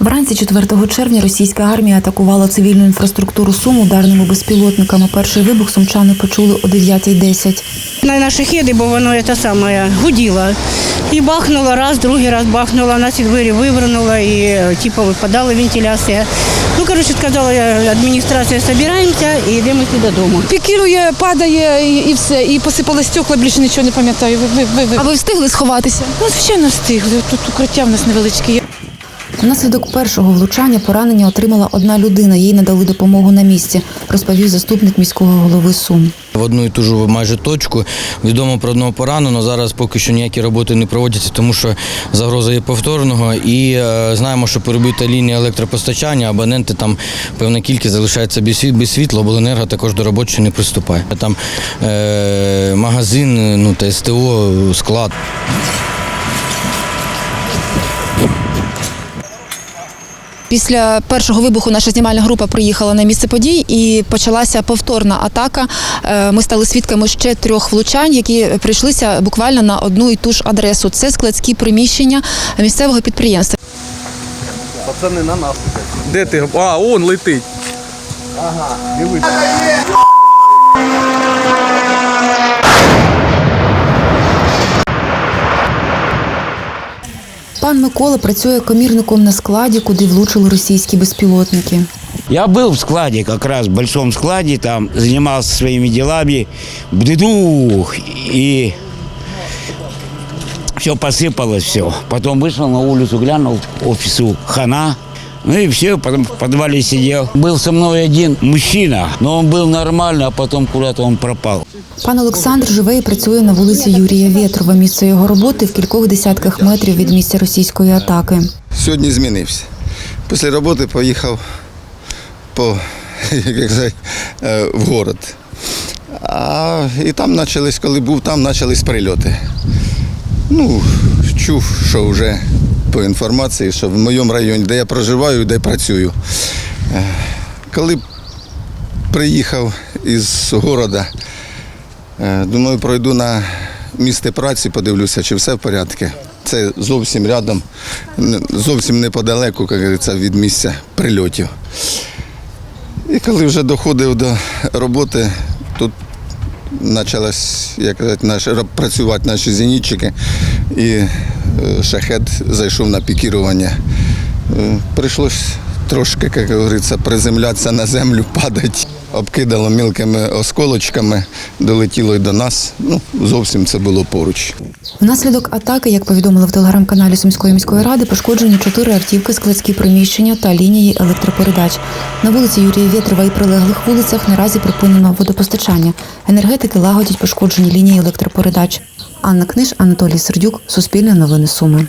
Вранці 4 червня російська армія атакувала цивільну інфраструктуру Сум ударними безпілотниками. Перший вибух сумчани почули о 9.10. На наші хіди, бо воно це саме гуділо. І бахнула раз, другий раз бахнула, нас і двері вивернуло, і типу випадала вентиляція. Ну, коротше, сказала я, адміністрація, збираємося і йдемо додому. Пікірує, падає і, і все. І посипали стекла, більше нічого не пам'ятаю. Ви, ви, ви. А ви встигли сховатися? Ну, звичайно, встигли. Тут укриття в нас невеличке. Внаслідок першого влучання поранення отримала одна людина. Їй надали допомогу на місці, розповів заступник міського голови Сум. В одну і ту ж майже точку відомо про одного пораненого. Зараз поки що ніякі роботи не проводяться, тому що загроза є повторного. І е, знаємо, що перебита лінія електропостачання, абоненти там певна кількість залишається без світла, обленерго також до роботи не приступає. Там е, магазин, ну та СТО, склад. Після першого вибуху наша знімальна група приїхала на місце подій і почалася повторна атака. Е, Ми стали свідками ще трьох влучань, які прийшлися буквально на одну і ту ж адресу. Це складські приміщення місцевого підприємства. Пацани на нас. Де ти? А, он летить. Пан Микола працює комірником на складі, куди влучили російські безпілотники. Я был в складе, как раз в большом складе, там занимался своими делами, бдыдух, и все посыпалось, все. Потом вышел на улицу, глянул офису хана, ну и все, потом в подвале сидел. Был со мной один мужчина, но он был нормально, а потом куда-то он пропал. Пан Олександр живе і працює на вулиці Юрія Вєтрова. Місце його роботи в кількох десятках метрів від місця російської атаки. Сьогодні змінився. Після роботи поїхав по, як сказати, е, в город. А, і там почались, коли був там, почались прильоти. Ну, чув, що вже по інформації, що в моєму районі, де я проживаю, де працюю. Е, Коли приїхав із е, думаю, пройду на місце праці, подивлюся, чи все в порядку. Це зовсім рядом, зовсім неподалеку, як говориться, від місця прильотів. І коли вже доходив до роботи, тут почалось як казати, наш, працювати наші зенітчики, і е, шахет зайшов на пікірування. Е, Прийшлось трошки, як говориться, приземлятися на землю, падати. Обкидало мілкими осколочками, долетіло й до нас. Ну, зовсім це було поруч. Внаслідок атаки, як повідомили в телеграм-каналі Сумської міської ради, пошкоджені чотири автівки, складські приміщення та лінії електропередач. На вулиці Юрія Вєтрова і прилеглих вулицях наразі припинено водопостачання. Енергетики лагодять пошкоджені лінії електропередач. Анна Книж, Анатолій Сердюк, Суспільне новини Суми.